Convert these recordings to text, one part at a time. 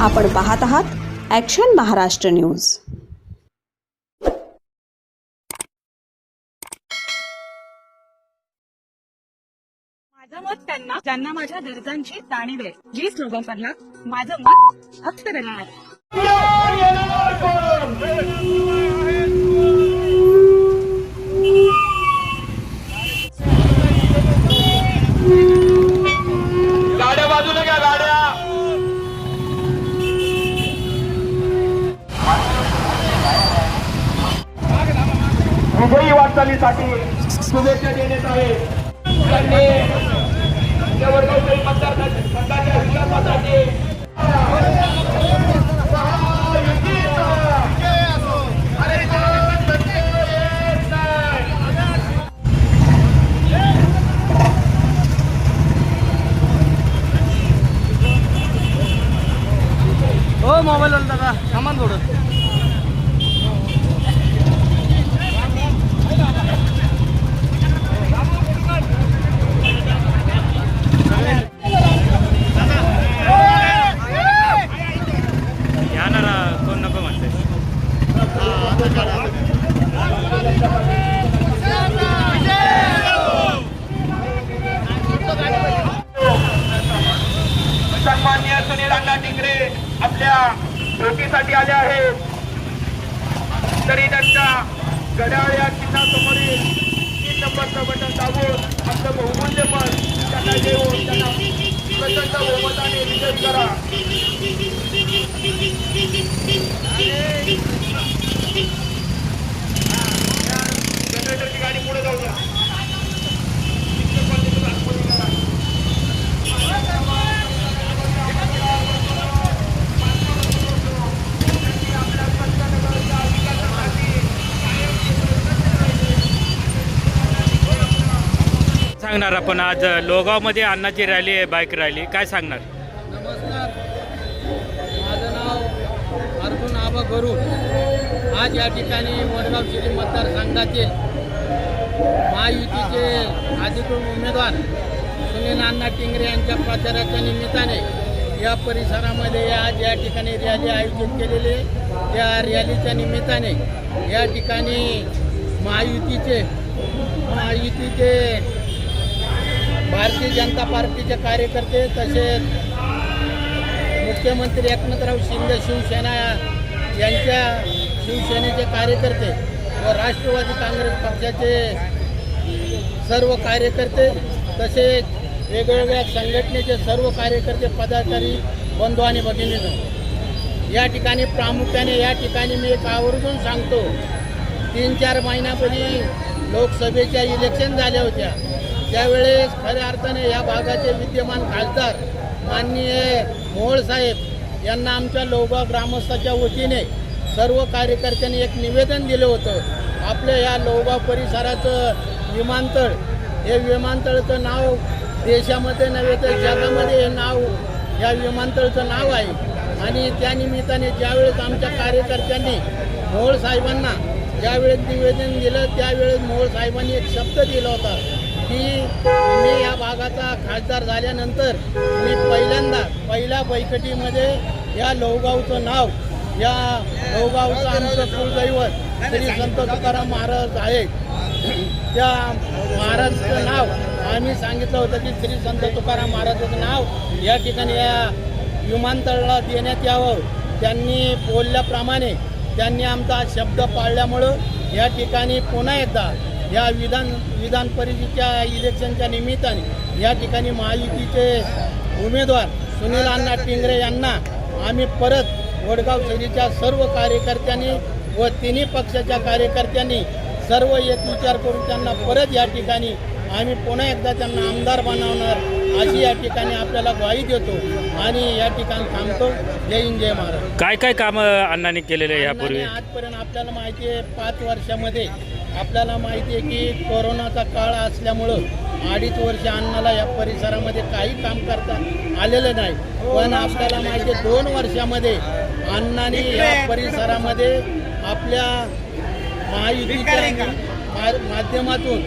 आपण पाहत आहात ॲक्शन महाराष्ट्र न्यूज माझं मत त्यांना ज्यांना माझ्या गरजांची जाणीव आहे. जी स्लोगनला माझं मत फक्त त्यांना वाटचालीसाठी शुभेच्छा देण्यात आहे त्यांनी या विकासासाठी हो मोबाईल दादा सामान थोडं इकडे आपल्या भेटीसाठी आले आहेत. तरी त्यांच्या घड्याळ या चिन्हासमोरील तीन नंबरचं बटन दाबून आपलं बहुमूल्य पण त्यांना देऊन त्यांना प्रचंड बहुमताने विजय करा. सांगणार आपण आज? लोगावमध्ये अण्णाची रॅली आहे बाईक रॅली. काय सांगणार? नमस्कार. माझं नाव अर्जुन आबा गरुड आज या ठिकाणी वडगाव शिरी मतदारसंघातील महायुतीचे अधिकृत उमेदवार सुनील अण्णा टिंगरे यांच्या प्रचाराच्या निमित्ताने या परिसरामध्ये आज या ठिकाणी रॅली आयोजित केलेली आहे. त्या रॅलीच्या निमित्ताने या ठिकाणी महायुतीचे महायुतीचे भारतीय जनता पार्टीचे कार्यकर्ते तसेच मुख्यमंत्री एकनाथराव शिंदे शिवसेना यांच्या शिवसेनेचे कार्यकर्ते व राष्ट्रवादी काँग्रेस पक्षाचे सर्व कार्यकर्ते तसेच वेगवेगळ्या संघटनेचे सर्व कार्यकर्ते पदाधिकारी बंधू आणि भगिनीनं या ठिकाणी प्रामुख्याने या ठिकाणी मी एक आवर्जून सांगतो तीन चार महिन्यापूर्वी लोकसभेच्या इलेक्शन झाल्या होत्या. त्यावेळेस खऱ्या अर्थाने या भागाचे विद्यमान खासदार माननीय मोहोळ साहेब यांना आमच्या लोबा ग्रामस्थाच्या वतीने सर्व कार्यकर्त्यांनी एक निवेदन दिलं होतं. आपल्या या लोबा परिसराचं विमानतळ हे विमानतळाचं नाव देशामध्ये नव्हे तर जगामध्ये हे नाव या विमानतळाचं नाव आहे. आणि त्या निमित्ताने ज्यावेळेस आमच्या कार्यकर्त्यांनी मोहोळ साहेबांना ज्यावेळेस निवेदन दिलं त्यावेळेस मोहोळ साहेबांनी एक शब्द दिला होता. की मी या भागाचा खासदार झाल्यानंतर मी पहिल्यांदा पहिल्या बैठकीमध्ये या लोहगावचं नाव या लोहगावचं आमचं कुलदैवत श्री संत तुकाराम महाराज आहे. त्या महाराजचं नाव आम्ही सांगितलं होतं की श्री संत तुकाराम महाराजाचं नाव या ठिकाणी या विमानतळाला देण्यात यावं. त्यांनी बोलल्याप्रमाणे त्यांनी आमचा शब्द पाळल्यामुळं या ठिकाणी पुन्हा एकदा या विधान विधान परिषदेच्या इलेक्शनच्या निमित्ताने या ठिकाणी महायुतीचे उमेदवार सुनील अण्णा टिंगरे यांना आम्ही परत वडगाव शहरीच्या सर्व कार्यकर्त्यांनी व तिन्ही पक्षाच्या कार्यकर्त्यांनी सर्व एक विचार करून त्यांना परत या ठिकाणी आम्ही पुन्हा एकदा त्यांना आमदार बनवणार अशी या ठिकाणी आपल्याला ग्वाही देतो आणि या ठिकाणी थांबतो. जय हिंद जय महाराज काय काय कामं अण्णांनी केलेले यापूर्वी? आजपर्यंत आपल्याला माहिती आहे पाच वर्षामध्ये आपल्याला माहिती आहे की कोरोनाचा काळ असल्यामुळं अडीच वर्ष अण्णाला या परिसरामध्ये काही काम करता आलेलं नाही. पण आपल्याला माहिती आहे दोन वर्षामध्ये अण्णांनी या परिसरामध्ये आपल्या महायुतीच्या माध्यमातून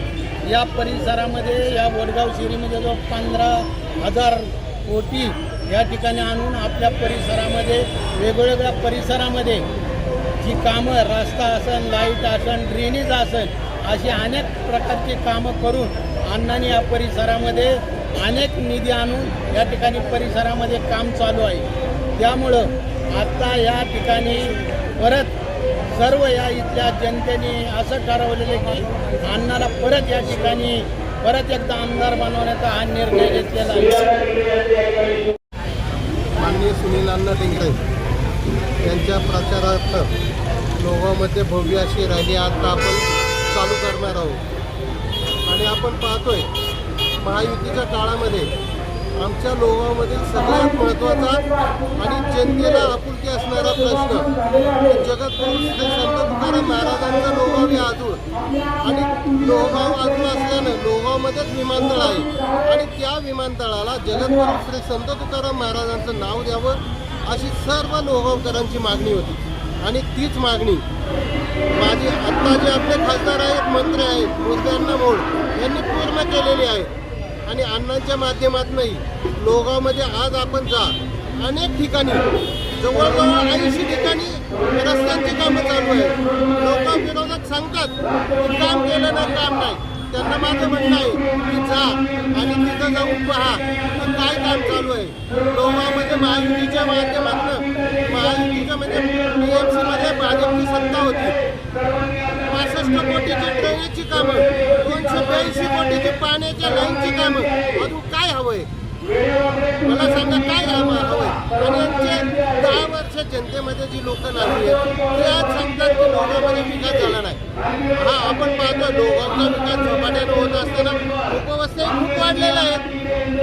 या परिसरामध्ये या वडगाव शिरीमध्ये जो पंधरा हजार कोटी या ठिकाणी आणून आपल्या परिसरामध्ये वेगवेगळ्या परिसरामध्ये जी कामं रस्ता असन लाइट असन ड्रेनेज असन अशी अनेक प्रकारची कामं करून अण्णांनी या परिसरामध्ये अनेक निधी आणून या ठिकाणी परिसरामध्ये काम चालू आहे. त्यामुळं आता या ठिकाणी परत सर्व या इथल्या जनतेने असं ठरवलेलं आहे की अण्णाला परत या ठिकाणी परत एकदा आमदार बनवण्याचा हा निर्णय घेतलेला आहे. माननीय सुनील अण्णा टेंगरे यांच्या प्रचारार्थ लोगामध्ये भव्य अशी रॅली आता आपण चालू करणार आहोत. आणि आपण पाहतोय महायुतीच्या काळामध्ये आमच्या लोगामधील सगळ्यात महत्त्वाचा आणि जनतेला आपुलकी असणारा प्रश्न म्हणजे जगद्गुरू श्री संत तुकाराम महाराजांचा लोगाव हे आजूळ आणि लोहगाव आजूळ असल्यानं लोगावमध्येच विमानतळ आहे. आणि त्या विमानतळाला जगद्गुरू श्री संत तुकाराम महाराजांचं नाव द्यावं अशी सर्व लोहगावकरांची मागणी होती. आणि तीच मागणी माझे आत्ता जे आपले खासदार आहेत मंत्री आहेत मुद्द्यांना मोड यांनी पूर्ण केलेली आहे. आणि अण्णांच्या माध्यमातूनही लोगावमध्ये आज आपण जा अनेक ठिकाणी जवळजवळ ऐंशी ठिकाणी रस्त्यांची कामं चालू आहेत. लोकांविरोधात सांगतात की काम केलं ना काम नाही. त्यांना माझं म्हणणं आहे की जा आणि तिथं जाऊन पहा. तर काय काम चालू आहे? गोवामध्ये म्हणजे महायुतीच्या माध्यमातून महायुतीच्या म्हणजे पी एम सीमध्ये भाजपची सत्ता होती. पासष्ट कोटीची ड्रेनेजची कामं दोनशे ब्याऐंशी कोटीची पाण्याच्या लाईनची कामं. अजून काय हवंय? मला सांगा काय हवं हवंय? आणि यांचे दहा वर्ष जनतेमध्ये जी लोक नागरी आहेत ते आज सांगतात की लोकांमध्ये विकास झाला नाही. हा आपण पाहतो लोकांचा विकास झपाट्यानं होत असताना उपवस्थाही खूप वाढलेल्या आहेत.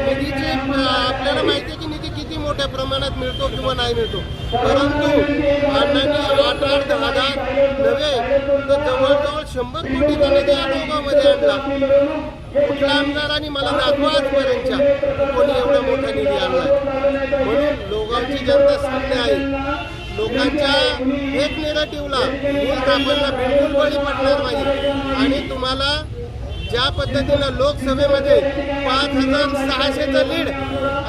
निधीची आपल्याला माहिती आहे की निधी किती मोठ्या प्रमाणात मिळतो किंवा नाही मिळतो. परंतु अण्णांनी आठ आठ दहा दहा नव्हे तर जवळजवळ शंभर कोटीचा निधी या लोकांमध्ये आणला. कुठल्या आमदारांनी मला दाखवा आजपर्यंतच्या. कोणी एवढा मोठा निधी आणला म्हणून लोकांची जनता सामने आहे. लोकांच्या एक निगेटिव्हला मूल बिलकुल बळी पडणार नाही. आणि तुम्हाला ज्या पद्धतीनं लोकसभेमध्ये पाच हजार सहाशेचं लीड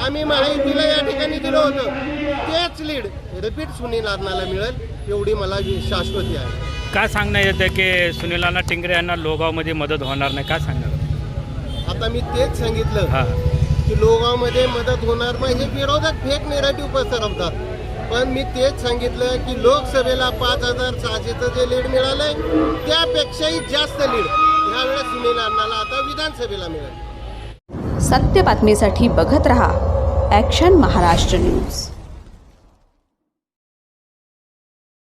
आम्ही माहितीला या ठिकाणी दिलं होतं तेच लीड रिपीट सुनील अण्णाला मिळेल एवढी मला शाश्वती आहे. काय सांगण्यात येतं की सुनीलांना टिंगरे यांना लोगावमध्ये मदत होणार नाही? काय सांगणार? आता मी तेच सांगितलं की लोगावमध्ये मदत होणार नाही. हे विरोधक फेक नेरेटिव्ह पसरवतात पण मी तेच सांगितलं की लोकसभेला पाच हजार सहाशेचं जे लीड मिळालंय त्यापेक्षाही जास्त लीड ह्यावेळेस सुनील अण्णाला आता विधानसभेला मिळेल. सत्य बातमीसाठी बघत रहा ॲक्शन महाराष्ट्र न्यूज